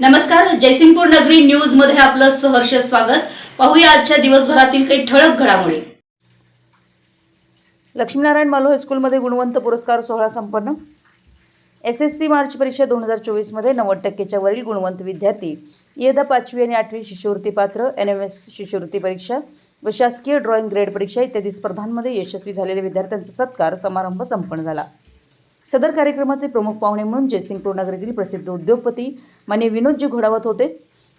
नमस्कार जयसिंगपूर नगरी न्यूजमध्ये आपलं सहर्ष स्वागत. पाहूया आजच्या दिवसभरातील काही ठळक घडामोडी. लक्ष्मीनारायण मालो हायस्कूलमध्ये गुणवंत पुरस्कार सोहळा संपन्न. एस एस सी मार्च परीक्षा दोन हजार चोवीसमध्ये नव्वद टक्केच्या वरील गुणवंत विद्यार्थी. इयदा पाचवी आणि आठवी शिष्यवृत्ती पात्र एन एम एस शिष्यवृत्ती परीक्षा व शासकीय ड्रॉइंग ग्रेड परीक्षा इत्यादी स्पर्धांमध्ये यशस्वी झालेल्या विद्यार्थ्यांचा सत्कार समारंभ संपन्न झाला. सदर कार्यक्रमाचे प्रमुख पाहुणे म्हणून जयसिंगपूर नगरीतील प्रसिद्ध उद्योगपती माने विनोदजी घोडावत होते.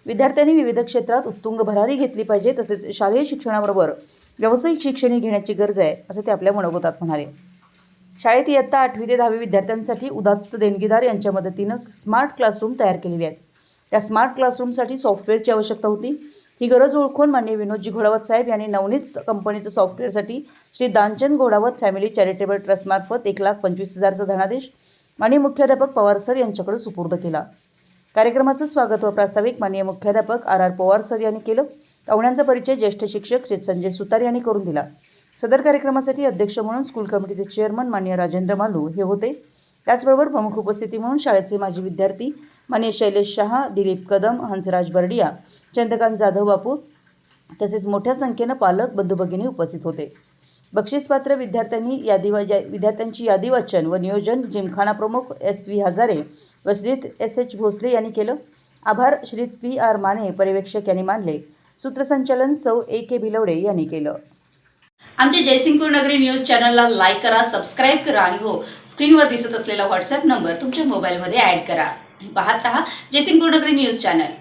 विद्यार्थ्यांनी विविध क्षेत्रात उत्तुंग भरारी घेतली पाहिजे तसेच शालेय शिक्षणाबरोबर व्यावसायिक शिक्षणही घेण्याची गरज आहे असं ते आपल्या मनोगतात म्हणाले. शाळेत इयत्ता आठवी ते दहावी विद्यार्थ्यांसाठी उदात्त देणगीदार यांच्या मदतीनं स्मार्ट क्लासरूम तयार केलेली आहेत. त्या स्मार्ट क्लासरूमसाठी सॉफ्टवेअरची आवश्यकता होती. ही गरज ओळखून माननीय विनोदजी घोडावत साहेब यांनी नवनीत कंपनीचं सॉफ्टवेअरसाठी श्री दानचंद घोडावत फॅमिली चॅरिटेबल ट्रस्टमार्फत एक लाख पंचवीस हजारचा धनादेश माननीय मुख्याध्यापक पवार सर यांच्याकडे सुपूर्द केला. कार्यक्रमाचं स्वागत व प्रास्ताविक माननीय मुख्याध्यापक आर आर पवार सर यांनी केलं. पाहुण्यांचा परिचय ज्येष्ठ शिक्षक श्री संजय सुतार यांनी करून दिला. सदर कार्यक्रमासाठी अध्यक्ष म्हणून स्कूल कमिटीचे चेअरमन माननीय राजेंद्र मालू हे होते. त्याचबरोबर प्रमुख उपस्थिती म्हणून शाळेचे माजी विद्यार्थी माननीय शैलेश शहा दिलीप कदम हंसराज बर्डिया चंद्रकांत जाधव बापू तसेच मोठ्या संख्येनं पालक बंधू भगिनी उपस्थित होते. बक्षीसपात्र विद्यार्थ्यांनी यादी विद्यार्थ्यांची यादी वाचन व नियोजन जिमखाना प्रमुख एस व्ही हजारे व श्रीत एस एच भोसले यांनी केलं. आभार श्रीत पी आर माने पर्यवेक्षक यांनी मानले. सूत्रसंचालन सौ ए के भिलवडे यांनी केलं. आमच्या जयसिंगपूर नगरी न्यूज चॅनलला लाईक करा सबस्क्राईब करा आणि हो स्क्रीनवर दिसत असलेला व्हॉट्सअप नंबर तुमच्या मोबाईलमध्ये ऍड करा. पाहत रहा जयसिंगपूर नगरी न्यूज चॅनल.